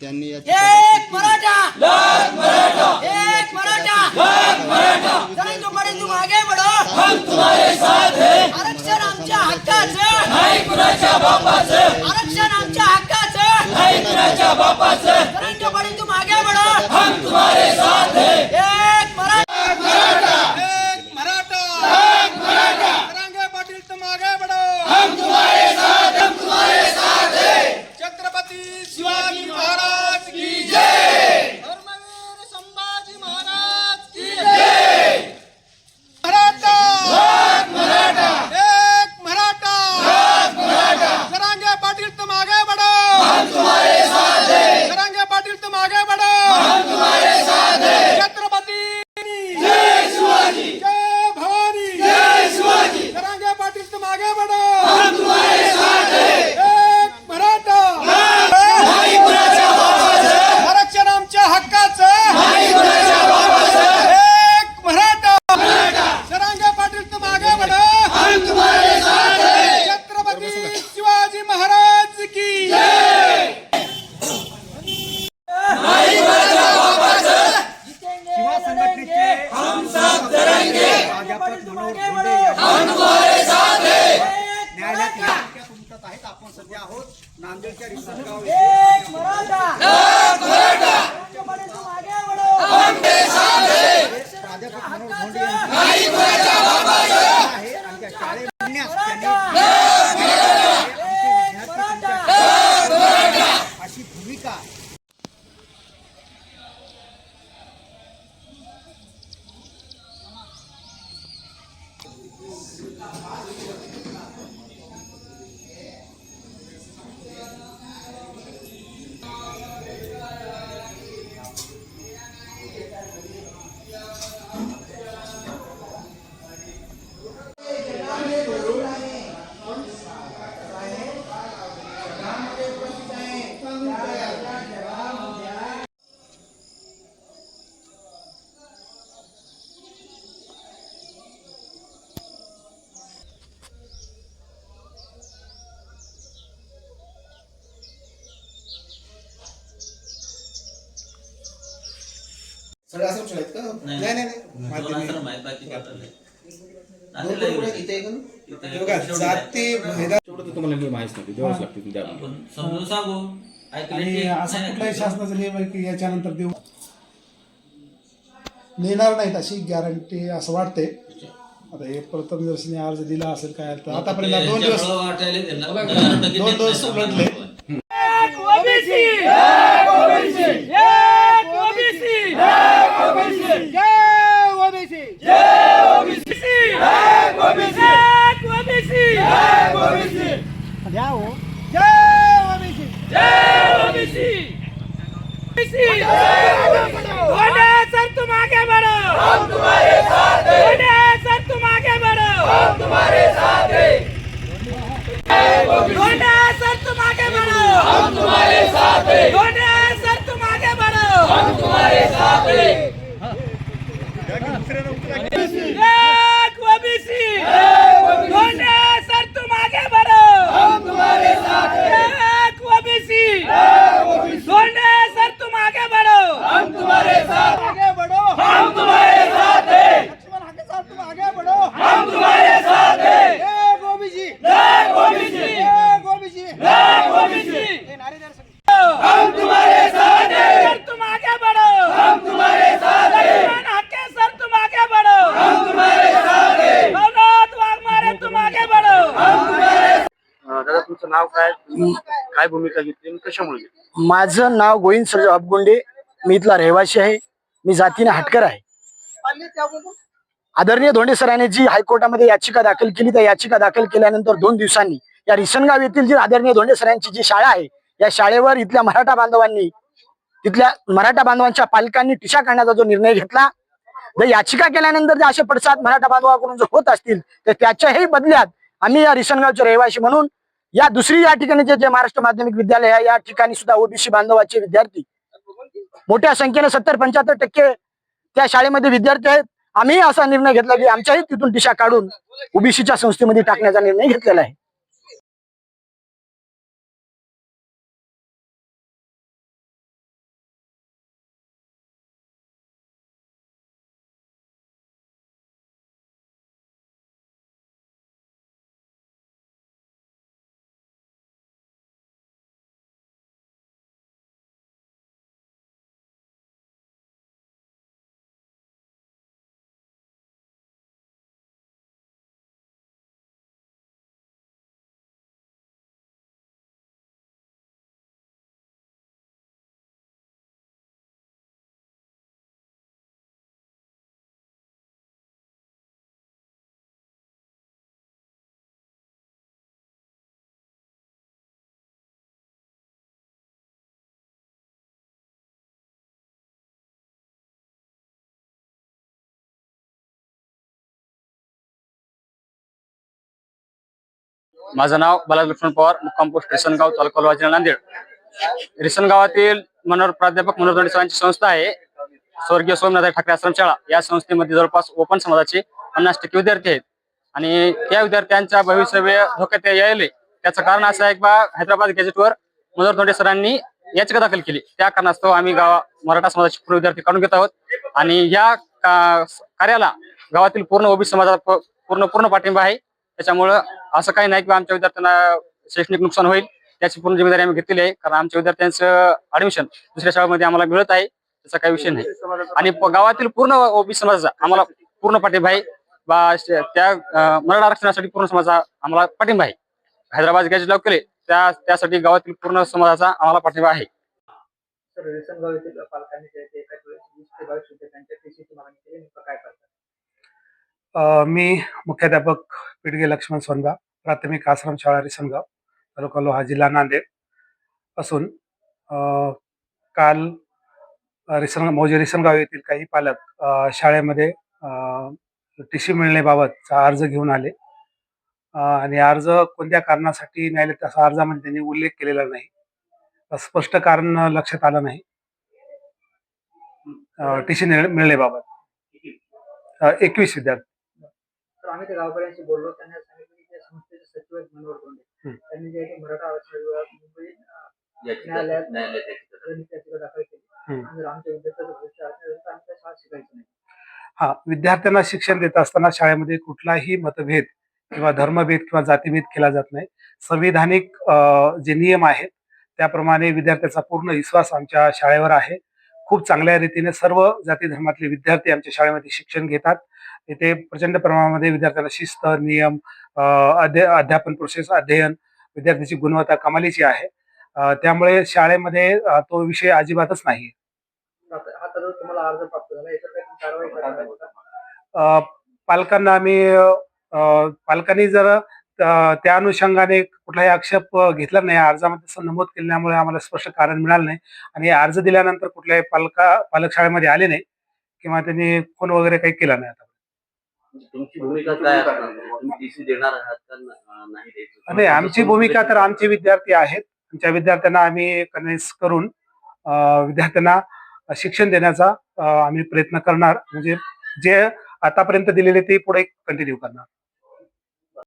त्यांनी एक मराठा! एक मराठा! जरा तो बड़े तुम आगे बढ़ो! हम तुम्हारे साथ हैं। सगळे आश्रम आहेत का नाही नाही नाही दोन माध्यमिक. आश्रम आहेत बाकी पाठवले दोन दोन कुठे? इथे एक ना? बघा, जाती भेदा तेवढं तर तुम्हाला माहीत नव्हते द्यावंच लागते तुमच्या आपण समजून सांगू ऐकलं आणि की असं नाही कुठलाही ऐकलं. शासनाचा नियम आहे की याच्यानंतर देऊ नेणार नाहीत अशी गॅरंटी असं वाटते आता हे प्रथम दर्शनी अर्ज दिला असेल काय तर आतापर्यंत दोन दिवस दोन दिवस उलटले. ओबीसी एक ओबीसी एक ओबीसी एक ओबीसी जय ओबीसी जय ओबीसी एक ओबीसी एक ओबीसी एक ओबीसी द्या हो जय ओबीसी जय ओबीसी ओबीसी गोंडे सर तुम आगे बढ़ो हम तुम्हारे साथ हैं गोंडे सर तुम आगे बढ़ो हम तुम्हारे साथ हैं गोंडे सर तुम आगे बढ़ो हम तुम्हारे साथ हैं गोंडे सर तुम आगे बढ़ो हम तुम्हारे साथ हैं एक ओबीसी गोंडे सर तुम आगे बढ़ो हम तुम्हारे साथ हैं एक ओबीसी गोंडे सर तुम आगे बढ़ो हम तुम्हारे साथ आगे बढ़ो हम तुम्हारे साथ हैं लक्ष्मण आगे साथ तुम आगे बढ़ो हम तुम्हारे साथ हैं एक ओबीसी एक ओबीसी एक ओबीसी एक ओबीसी हम तुम्हारे साथ हैं सर तुम आगे बढ़ो हम तुम्हारे साथ हैं लक्ष्मण आगे सर तुम आगे बढ़ो हम तुम्हारे साथ हैं नवनाथ वाघमारे तुम आगे बढ़ो हम तुम्हारे दादा तुमचं नाव काय तुम्ही काय भूमिका घेतली आणि कशामुळे घेतली? माझं नाव गोविंद सरज अपगोंडे मी इथला रहिवासी आहे. मी जातीने हटकर आहे. आदरणीय धोंडे सरांनी जी हायकोर्टामध्ये याचिका दाखल केली त्या याचिका दाखल केल्यानंतर दोन दिवसांनी या रिसनगाव येथील जी आदरणीय धोंडे सरांची जी शाळा आहे या शाळेवर इथल्या मराठा बांधवांनी तिथल्या मराठा बांधवांच्या पालकांनी टिशा काढण्याचा जो निर्णय घेतला जर याचिका केल्यानंतर जर असे पडसाद मराठा बांधवाकडून जर होत असतील तर त्याच्याही बदल्यात आम्ही या रिसनगावचे रहिवासी म्हणून या दुसरी या ठिकाणी जे महाराष्ट्र माध्यमिक विद्यालय आहे या ठिकाणी सुद्धा ओबीसी बांधवाचे विद्यार्थी. मोठ्या संख्येने सत्तर पंच्याहत्तर टक्के त्या शाळेमध्ये विद्यार्थी आहेत. आम्ही असा निर्णय घेतला की आमच्याही तिथून दिशा काढून ओबीसीच्या संस्थेमध्ये टाकण्याचा निर्णय घेतलेला आहे. माझं नाव बाला लक्ष्मण पवार मुक्काम पोस्ट रिसनगाव तालुका लोहा नांदेड. रिसन गावातील मनोहर प्राध्यापक मनोहर दोंडे सरांची संस्था आहे. स्वर्गीय सोमनाथ ठाकरे आश्रमशाळा या संस्थेमध्ये जवळपास ओपन समाजाचे पन्नास टक्के विद्यार्थी आहेत. आणि त्या विद्यार्थ्यांच्या भविष्य धोक्यात यायले. त्याचं कारण असं आहे की बा हैदराबाद गॅजेटवर मनोहर दोंडे सरांनी याचिका दाखल केली. त्या कारणास्तव आम्ही गावा मराठा समाजाचे पूर्ण विद्यार्थी काढून घेत आहोत. आणि या कार्याला गावातील पूर्ण ओबी समाजाला पूर्ण पूर्ण पाठिंबा आहे. त्याच्यामुळं असं काही नाही की आमच्या विद्यार्थ्यांना शैक्षणिक नुकसान होईल त्याची पूर्ण जिम्मेदारी आम्ही घेतलेली आहे. कारण आमच्या विद्यार्थ्यांचं ऍडमिशन दुसऱ्या शाळेमध्ये आम्हाला मिळत आहे त्याचा काही विषय नाही. आणि गावातील पूर्ण ओबी समाजाचा आम्हाला पूर्ण पाठिंबा आहे. बा त्या मराठा आरक्षणासाठी पूर्ण समाजाचा आम्हाला पाठिंबा आहे. हैदराबाद गॅजेट लाव केले त्या त्यासाठी गावातील पूर्ण समाजाचा आम्हाला पाठिंबा आहे. मी मुख्याध्यापक पिडगे लक्ष्मण सोनगा प्राथमिक आश्रम शाळा रिसनगाव तालुका लोहा जिल्हा नांदेड. असून काल रिसन मौजे रिसनगाव येथील काही पालक शाळेमध्ये टी सी मिळण्याबाबतचा अर्ज घेऊन आले. आणि अर्ज कोणत्या कारणासाठी न्यायालय तसा अर्जामध्ये त्यांनी उल्लेख केलेला नाही. स्पष्ट कारण लक्षात आलं नाही. टी सी मिळण्याबाबत. एकवीस विद्यार्थी. आम्ही त्या गावकऱ्यांशी बोललो त्यांनी सांगितलं की त्या संस्थेचे सचिव आहेत मनोहर हं. त्यांनी जे आहे मराठा आरक्षण विभागात मुंबई न्यायालयात त्याची दाखल केली. हं. आणि जर आमच्या विद्यार्थ्याचं भविष्य असेल तर आमच्या शाळा शिकायचं नाही. हा विद्यार्थ्यांना शिक्षण देत असताना शाळेमध्ये कुठलाही मतभेद किंवा धर्मभेद किंवा जातीभेद केला जात नाही. संविधानिक जे नियम आहेत त्याप्रमाणे विद्यार्थ्याचा पूर्ण विश्वास आमच्या शाळेवर आहे. खूप चांगल्या रीतीने सर्व जाती धर्मातले विद्यार्थी आमच्या शाळेमध्ये शिक्षण घेतात. इथे प्रचंड प्रमाणामध्ये विद्यार्थ्यांना शिस्त नियम अध्यापन प्रोसेस अध्ययन विद्यार्थ्याची गुणवत्ता कमालीची आहे. त्यामुळे शाळेमध्ये तो विषय अजिबातच नाही हा पालकांना आम्ही पालकांनी जर त्या अनुषंगाने कुठलाही आक्षेप घेतला नाही. अर्जामध्ये नमूद केल्यामुळे आम्हाला स्पष्ट कारण मिळालं नाही. आणि अर्ज दिल्यानंतर कुठल्याही पालका पालक शाळेमध्ये आले नाही किंवा त्यांनी फोन वगैरे काही केला नाही आता. तुमची भूमिका काय देणार नाही आमची भूमिका तर आमचे विद्यार्थी आहेत. त्या विद्यार्थ्यांना आम्ही कन्व्हिन्स करून विद्यार्थ्यांना शिक्षण देण्याचा आम्ही प्रयत्न करणार. म्हणजे जे आतापर्यंत दिलेले ते पुढे कंटिन्यू करणार.